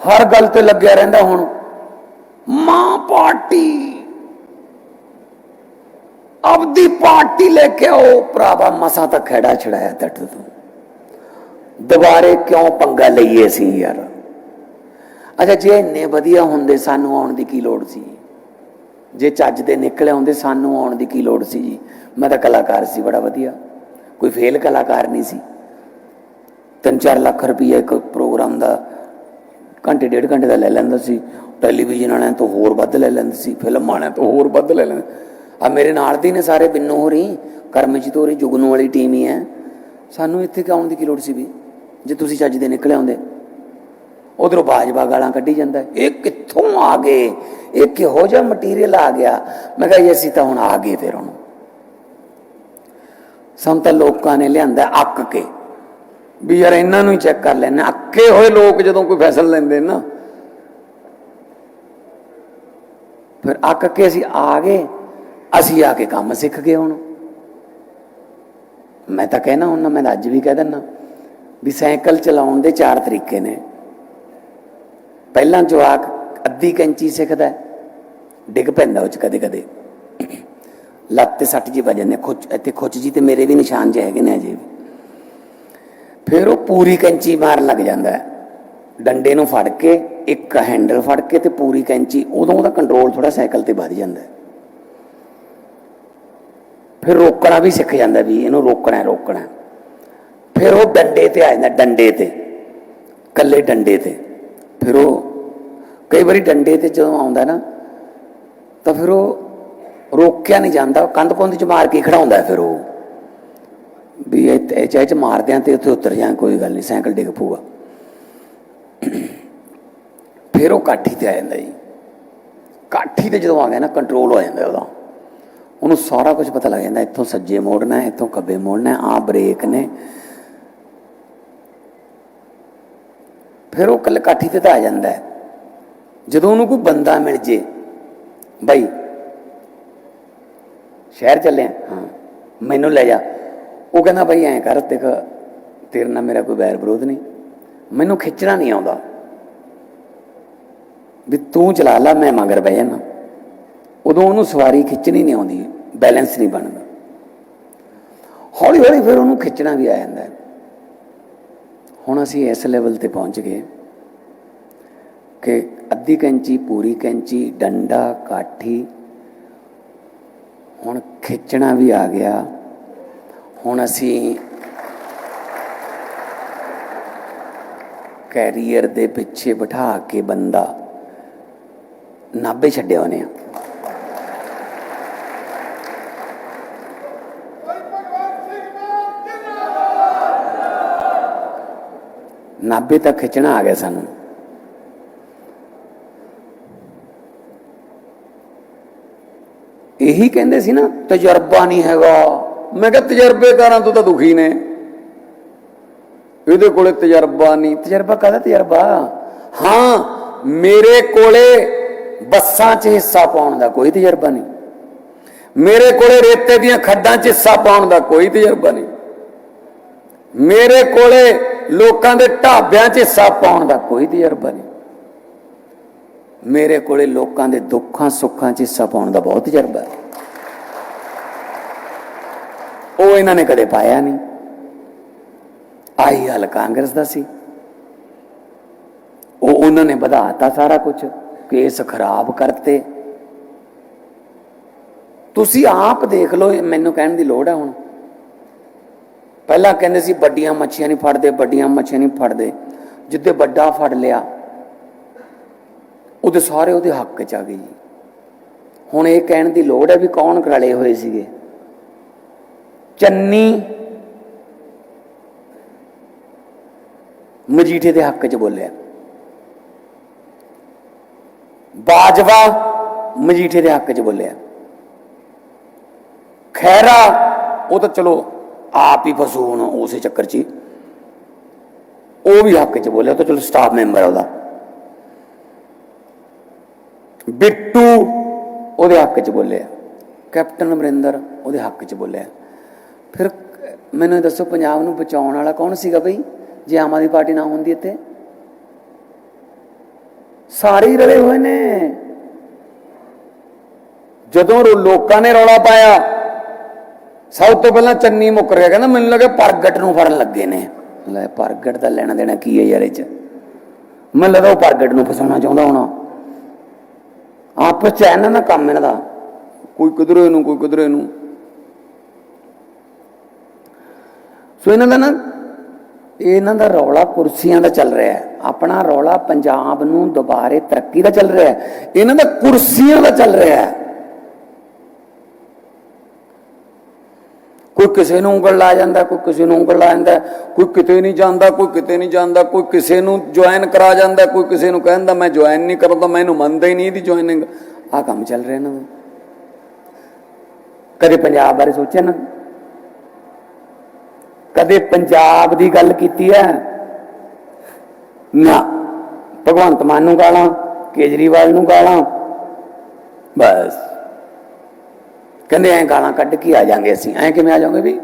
ਹਰ ਗੱਲ ਤੇ ਲੱਗਿਆ ਰਹਿੰਦਾ ਹੁਣ। ਮਾਂ ਪਾਰਟੀ। ਆਪਦੀ ਪਾਰਟੀ ਲੈ ਕੇ ਆਓ, ਭਰਾਵਾ ਮਸਾਂ ਤਾਂ ਖੇੜਾ ਛੜਾਇਆ ਟੱਟ ਤੋਂ। ਦੁਬਾਰੇ ਕਿਉਂ ਪੰਗਾ ਲਈਏ ਸੀ ਯਾਰ? ਅੱਛਾ, ਜੇ ਇੰਨੇ ਵਧੀਆ ਹੁੰਦੇ, ਸਾਨੂੰ ਆਉਣ ਦੀ ਕੀ ਲੋੜ ਸੀ? ਜੇ ਚੱਜ ਦੇ ਨਿਕਲੇ ਹੁੰਦੇ, ਸਾਨੂੰ ਆਉਣ ਦੀ ਕੀ ਲੋੜ ਸੀ? ਜੀ ਮੈਂ ਤਾਂ ਕਲਾਕਾਰ ਸੀ, ਬੜਾ ਵਧੀਆ। ਕੋਈ ਫੇਲ ਕਲਾਕਾਰ ਨਹੀਂ ਸੀ। 3-4 ਲੱਖ ਰੁਪਈਆ ਇੱਕ ਪ੍ਰੋਗਰਾਮ ਦਾ ਘੰਟੇ, ਡੇਢ ਘੰਟੇ ਦਾ ਲੈ ਲੈਂਦਾ ਸੀ। ਟੈਲੀਵਿਜ਼ਨ ਵਾਲਿਆਂ ਤੋਂ ਹੋਰ ਵੱਧ ਲੈ ਲੈਂਦਾ ਸੀ, ਫਿਲਮ ਵਾਲਿਆਂ ਤੋਂ ਹੋਰ ਵੱਧ ਲੈ ਲੈਂਦਾ। ਆ ਮੇਰੇ ਨਾਲ ਦੇ ਨੇ ਸਾਰੇ ਬਿੰਨੂ ਹੋਰੀ, ਕਰਮਜੀਤ ਹੋਰੀ, ਜੁਗਨੂ ਵਾਲੀ ਟੀਮ ਹੀ ਹੈ। ਸਾਨੂੰ ਇੱਥੇ ਆਉਣ ਦੀ ਕੀ ਲੋੜ ਸੀ ਵੀ? ਜੇ ਤੁਸੀਂ ਚੱਜ ਦੇ ਨਿਕਲੇ ਆਉਂਦੇ। ਉਧਰੋਂ ਬਾਜਵਾ ਗਾਲਾਂ ਕੱਢੀ ਜਾਂਦਾ। ਇਹ ਕਿੱਥੋਂ ਆ ਗਏ? ਇਹ ਕਿਹੋ ਜਿਹਾ ਮਟੀਰੀਅਲ ਆ ਗਿਆ? ਮੈਂ ਕਿਹਾ ਜੀ, ਅਸੀਂ ਤਾਂ ਹੁਣ ਆ ਗਏ ਫਿਰ ਹੁਣ। ਸਾਨੂੰ ਤਾਂ ਲੋਕਾਂ ਨੇ ਲਿਆਂਦਾ ਅੱਕ ਕੇ। ਵੀ ਯਾਰ ਇਹਨਾਂ ਨੂੰ ਹੀ ਚੈੱਕ ਕਰ ਲੈਣਾ ਅੱਕੇ ਹੋਏ ਲੋਕ ਜਦੋਂ ਕੋਈ ਫੈਸਲਾ ਲੈਂਦੇ ਨਾ ਫਿਰ ਅੱਕ ਕੇ ਅਸੀਂ ਆ ਗਏ। ਅਸੀਂ ਆ ਕੇ ਕੰਮ ਸਿੱਖ ਗਏ ਹੁਣ। ਮੈਂ ਤਾਂ ਕਹਿਣਾ ਹੁਣ ਮੈਂ ਤਾਂ ਅੱਜ ਵੀ ਕਹਿ ਦਿੰਦਾ ਵੀ ਸਾਈਕਲ ਚਲਾਉਣ ਦੇ ਚਾਰ ਤਰੀਕੇ ਨੇ। ਪਹਿਲਾਂ ਜਵਾਕ ਅੱਧੀ ਕੈਂਚੀ ਸਿੱਖਦਾ ਡਿੱਗ ਪੈਂਦਾ ਉਹ ਚ ਕਦੇ ਕਦੇ ਲੱਤ ਤੇ ਸੱਟ ਜੀ ਵਜਨ ਨੇ ਖੁੱਚ, ਇੱਥੇ ਖੁੱਚ ਜੀ ਤੇ ਮੇਰੇ ਵੀ ਨਿਸ਼ਾਨ ਜਿਹੇ ਹੈਗੇ ਨੇ ਅਜੇ ਵੀ। ਫਿਰ ਉਹ ਪੂਰੀ ਕੈਂਚੀ ਮਾਰਨ ਲੱਗ ਜਾਂਦਾ ਡੰਡੇ ਨੂੰ ਫੜ ਕੇ, ਇੱਕ ਹੈਂਡਲ ਫੜ ਕੇ ਤੇ ਪੂਰੀ ਕੈਂਚੀ ਉਦੋਂ ਉਹਦਾ ਕੰਟਰੋਲ ਥੋੜਾ ਸਾਈਕਲ ਤੇ ਵੱਧ ਜਾਂਦਾ ਫਿਰ ਰੋਕਣਾ ਵੀ ਸਿੱਖ ਜਾਂਦਾ ਵੀ ਇਹਨੂੰ ਰੋਕਣਾ ਹੈ, ਰੋਕਣਾ ਫਿਰ ਉਹ ਡੰਡੇ ਤੇ ਆ ਜਾਂਦਾ, ਡੰਡੇ ਤੇ ਕੱਲੇ ਡੰਡੇ ਤੇ। ਫਿਰ ਉਹ ਕਈ ਵਾਰੀ ਡੰਡੇ ਤੇ ਜਦੋਂ ਆਉਂਦਾ ਨਾ, ਤਾਂ ਫਿਰ ਉਹ ਰੋਕਿਆ ਨਹੀਂ ਜਾਂਦਾ ਕੰਧ ਕੁੰਧ ਚ ਮਾਰ ਕੇ ਖੜਾਉਂਦਾ ਫਿਰ ਉਹ। ਵੀ ਚਾਹੇ ਚ ਮਾਰਦਿਆਂ ਤੇ ਉੱਥੇ ਉਤਰ ਜਾਂ ਕੋਈ ਗੱਲ ਨਹੀਂ, ਸਾਈਕਲ ਡਿੱਗ ਪੂਗਾ ਫਿਰ ਉਹ ਕਾਠੀ ਤੇ ਆ ਜਾਂਦਾ ਜੀ। ਕਾਠੀ ਤੇ ਜਦੋਂ ਆ ਗਿਆ ਨਾ ਕੰਟਰੋਲ ਹੋ ਜਾਂਦਾ ਉਹਦਾ। ਉਹਨੂੰ ਸਾਰਾ ਕੁਝ ਪਤਾ ਲੱਗ ਜਾਂਦਾ, ਇੱਥੋਂ ਸੱਜੇ ਮੋੜਨਾ ਹੈ ਇੱਥੋਂ ਖੱਬੇ ਮੋੜਨਾ ਹੈ ਆ ਬ੍ਰੇਕ ਨੇ। ਫਿਰ ਉਹ ਕੱਲ ਕਾਠੀ ਤੇ ਤਾਂ ਆ ਜਾਂਦਾ ਹੈ। ਜਦੋਂ ਉਹਨੂੰ ਕੋਈ ਬੰਦਾ ਮਿਲ ਜੇ, ਬਈ, ਸ਼ਹਿਰ ਚੱਲੇ ਹਾਂ, ਮੈਨੂੰ ਲੈ ਜਾ। ਉਹ ਕਹਿੰਦਾ ਬਈ ਐਂ ਕਰ, ਦੇਖ, ਤੇਰੇ ਨਾਲ ਮੇਰਾ ਕੋਈ ਵੈਰ ਵਿਰੋਧ ਨਹੀਂ। ਮੈਨੂੰ ਖਿੱਚਣਾ ਨਹੀਂ ਆਉਂਦਾ। ਵੀ ਤੂੰ ਚਲਾ ਲਾ, ਮੈਂ ਮਗਰ ਬਹਿ ਜਾਣਾ ਉਦੋਂ ਉਹਨੂੰ ਸਵਾਰੀ ਖਿੱਚਣੀ ਨਹੀਂ ਆਉਂਦੀ, ਬੈਲੈਂਸ ਨਹੀਂ ਬਣਦਾ। ਹੌਲੀ ਹੌਲੀ ਫਿਰ ਉਹਨੂੰ ਖਿੱਚਣਾ ਵੀ ਆ ਜਾਂਦਾ। ਹੁਣ ਅਸੀਂ ਇਸ ਲੈਵਲ ਤੇ ਪਹੁੰਚ ਗਏ ਕਿ ਅੱਧੀ ਕੈਂਚੀ, ਪੂਰੀ ਕੈਂਚੀ, ਡੰਡਾ, ਕਾਠੀ, ਹੁਣ ਖਿੱਚਣਾ ਵੀ ਆ ਗਿਆ। ਹੁਣ ਅਸੀਂ ਕੈਰੀਅਰ ਦੇ ਪਿੱਛੇ ਬਿਠਾ ਕੇ ਬੰਦਾ ਨਾਭੇ ਛੱਡਿਆ ਉਹਨੇ। ਨਾਭੇ ਤੱਕ ਖਿੱਚਣਾ ਆ ਗਿਆ ਸਾਨੂੰ। ਇਹੀ ਕਹਿੰਦੇ ਸੀ ਨਾ, ਤਜਰਬਾ ਨਹੀਂ ਹੈਗਾ। ਮੈਂ ਕਿਹਾ ਤਜਰਬੇਕਾਰਾਂ ਤੋਂ ਤਾਂ ਦੁਖੀ ਨੇ। ਇਹਦੇ ਕੋਲੇ ਤਜਰਬਾ ਨਹੀਂ। ਤਜਰਬਾ ਕਾਹਦਾ ਤਜਰਬਾ? ਹਾਂ, ਮੇਰੇ ਕੋਲੇ ਬੱਸਾਂ 'ਚ ਹਿੱਸਾ ਪਾਉਣ ਦਾ ਕੋਈ ਤਜਰਬਾ ਨਹੀਂ। ਮੇਰੇ ਕੋਲੇ ਰੇਤੇ ਦੀਆਂ ਖੱਡਾਂ 'ਚ ਹਿੱਸਾ ਪਾਉਣ ਦਾ ਕੋਈ ਤਜਰਬਾ ਨਹੀਂ। ਮੇਰੇ ਕੋਲੇ ਲੋਕਾਂ ਦੇ ਢਾਬਿਆਂ 'ਚ ਹਿੱਸਾ ਪਾਉਣ ਦਾ ਕੋਈ ਤਜਰਬਾ ਨਹੀਂ। ਮੇਰੇ ਕੋਲੇ ਲੋਕਾਂ ਦੇ ਦੁੱਖਾਂ ਸੁੱਖਾਂ 'ਚ ਹਿੱਸਾ ਪਾਉਣ ਦਾ ਬਹੁਤ ਤਜਰਬਾ ਹੈ। ਉਹ ਇਹਨਾਂ ਨੇ ਕਦੇ ਪਾਇਆ ਨਹੀਂ। ਆਈ ਹਲ ਕਾਂਗਰਸ ਦਾ ਸੀ। ਉਹ ਉਹਨਾਂ ਨੇ ਵਧਾਤਾ ਸਾਰਾ ਕੁਝ ਕੇਸ ਖਰਾਬ ਕਰਤੇ। ਤੁਸੀਂ ਆਪ ਦੇਖ ਲਓ ਮੈਨੂੰ ਕਹਿਣ ਦੀ ਲੋੜ ਹੈ ਹੁਣ। ਪਹਿਲਾਂ ਕਹਿੰਦੇ ਸੀ, ਵੱਡੀਆਂ ਮੱਛੀਆਂ ਨਹੀਂ ਫੜਦੇ, ਵੱਡੀਆਂ ਮੱਛੀਆਂ ਨਹੀਂ ਫੜਦੇ। ਜਿੱਦੇ ਵੱਡਾ ਫੜ ਲਿਆ, ਉਹਦੇ ਸਾਰੇ ਉਹਦੇ ਹੱਕ ਚ ਆ ਗਏ ਜੀ। ਹੁਣ ਇਹ ਕਹਿਣ ਦੀ ਲੋੜ ਹੈ ਵੀ ਕੌਣ ਰਲੇ ਹੋਏ ਸੀਗੇ। ਚੰਨੀ ਮਜੀਠੇ ਦੇ ਹੱਕ ਚ ਬੋਲਿਆ। ਬਾਜਵਾ ਮਜੀਠੇ ਦੇ ਹੱਕ ਚ ਬੋਲਿਆ। ਖੈਰਾ ਉਹ ਤਾਂ ਚਲੋ ਆਪ ਹੀ ਫਸੂ ਹੁਣ ਉਸੇ ਚੱਕਰ 'ਚ ਹੀ। ਉਹ ਵੀ ਹੱਕ 'ਚ ਬੋਲਿਆ ਤਾਂ ਚਲੋ ਸਟਾਫ ਮੈਂਬਰ ਆ ਉਹਦਾ। ਬਿੱਟੂ ਉਹਦੇ ਹੱਕ 'ਚ ਬੋਲਿਆ। ਕੈਪਟਨ ਅਮਰਿੰਦਰ ਉਹਦੇ ਹੱਕ 'ਚ ਬੋਲਿਆ। ਫਿਰ ਮੈਨੂੰ ਦੱਸੋ, ਪੰਜਾਬ ਨੂੰ ਬਚਾਉਣ ਵਾਲਾ ਕੌਣ ਸੀਗਾ ਬਈ? ਜੇ ਆਮ ਆਦਮੀ ਪਾਰਟੀ ਨਾ ਹੁੰਦੀ ਇੱਥੇ? ਸਾਰੇ ਹੀ ਰਲੇ ਹੋਏ ਨੇ। ਜਦੋਂ ਲੋਕਾਂ ਨੇ ਰੌਲਾ ਪਾਇਆ, ਸਭ ਤੋਂ ਪਹਿਲਾਂ ਚੰਨੀ ਮੁੱਕਰ ਗਿਆ ਕਹਿੰਦਾ ਮੈਨੂੰ ਲੱਗਾ ਪ੍ਰਗਟ ਨੂੰ ਫੜਨ ਲੱਗੇ ਨੇ। ਲੈ, ਪ੍ਰਗਟ ਦਾ ਲੈਣਾ ਦੇਣਾ ਕੀ ਹੈ ਯਾਰ ਇਹ ਚ? ਮੈਨੂੰ ਲੱਗਾ ਉਹ ਪ੍ਰਗਟ ਨੂੰ ਫਸਾਉਣਾ ਚਾਹੁੰਦਾ ਹੋਣਾ। ਆਪਸ ਚ ਇਹਨਾਂ ਦਾ ਕੰਮ ਇਹਨਾਂ ਦਾ। ਕੋਈ ਕਿਧਰੇ ਨੂੰ, ਕੋਈ ਕਿਧਰੇ ਨੂੰ। ਸੋ ਇਹਨਾਂ ਦਾ ਨਾ, ਇਹਨਾਂ ਦਾ ਰੌਲਾ ਕੁਰਸੀਆਂ ਦਾ ਚੱਲ ਰਿਹਾ ਹੈ। ਆਪਣਾ ਰੌਲਾ ਪੰਜਾਬ ਨੂੰ ਦੁਬਾਰੇ ਤਰੱਕੀ ਦਾ ਚੱਲ ਰਿਹਾ ਹੈ। ਇਹਨਾਂ ਦਾ ਕੁਰਸੀਆਂ ਦਾ ਚੱਲ ਰਿਹਾ ਹੈ। ਕੋਈ ਕਿਸੇ ਨੂੰ ਉਂਗਲ ਲਾ ਜਾਂਦਾ, ਕੋਈ ਕਿਸੇ ਨੂੰ ਉਂਗਲ ਲਾ ਜਾਂਦਾ, ਕੋਈ ਕਿਤੇ ਨਹੀਂ ਜਾਂਦਾ, ਕੋਈ ਕਿਤੇ ਨਹੀਂ ਜਾਂਦਾ, ਕੋਈ ਕਿਸੇ ਨੂੰ ਜੁਆਇਨ ਕਰਾ ਜਾਂਦਾ, ਕੋਈ ਕਿਸੇ ਨੂੰ ਕਹਿੰਦਾ ਮੈਂ ਜੁਆਇਨ ਨਹੀਂ ਕਰਦਾ ਮੈਨੂੰ ਮੰਨਦਾ ਹੀ ਨਹੀਂ ਇਹਦੀ ਜੁਆਇਨਿੰਗ ਆ ਕੰਮ ਚੱਲ ਰਿਹਾ ਇਹਨਾਂ ਦਾ। ਕਦੇ ਪੰਜਾਬ ਬਾਰੇ ਸੋਚਿਆ ਨਾ? ਕਦੇ ਪੰਜਾਬ ਦੀ ਗੱਲ ਕੀਤੀ ਹੈ? ਨਾ। ਭਗਵੰਤ ਮਾਨ ਨੂੰ ਗਾਲਾਂ, ਕੇਜਰੀਵਾਲ ਨੂੰ ਗਾਲਾਂ। ਬਸ। ਕਹਿੰਦੇ ਐ ਗਾਲਾਂ ਕੱਢ ਕੇ ਆ ਜਾਾਂਗੇ ਅਸੀਂ। ਐ ਕਿਵੇਂ ਆ ਜਾਵਾਂਗੇ ਵੀ?